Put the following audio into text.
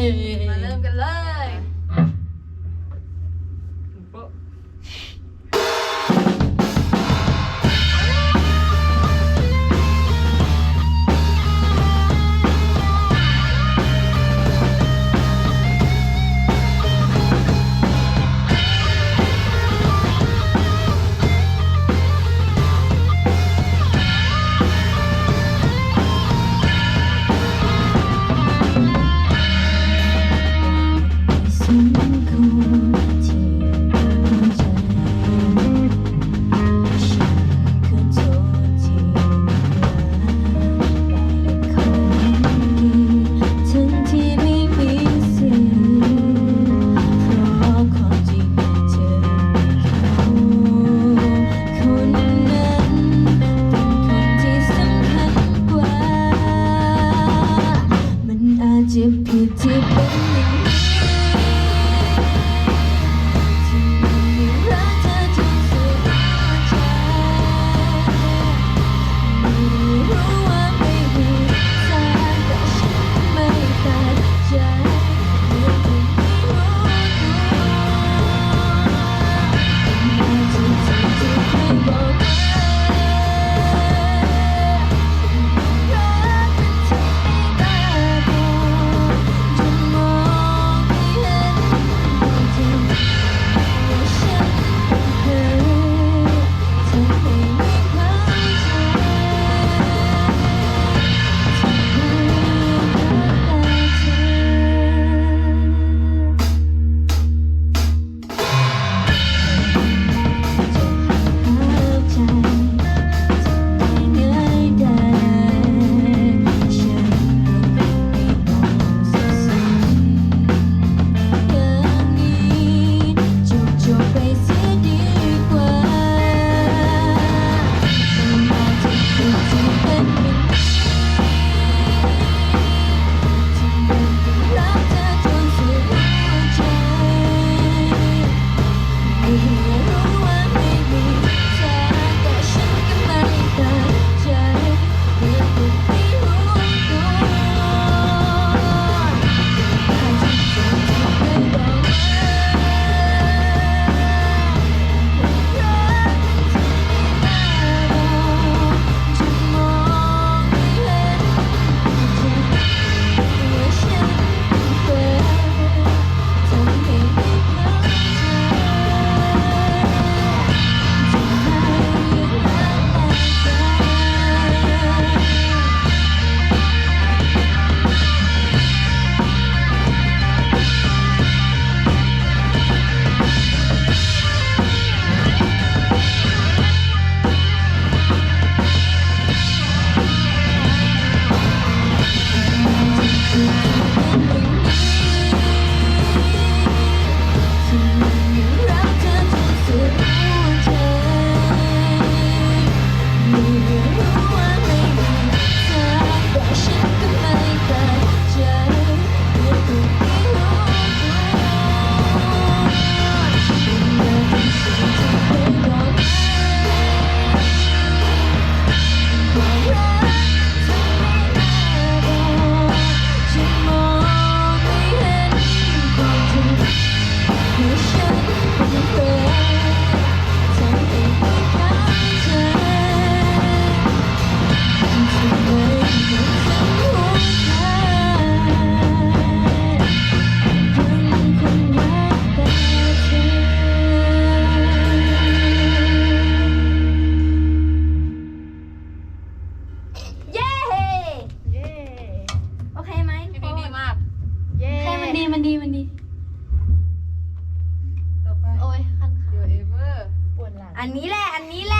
Yeah. Thank you. มันดีมันดี ต่อไป โอ้ยคันขา your ever ปวดหลัง อันนี้แหละ อันนี้แหละ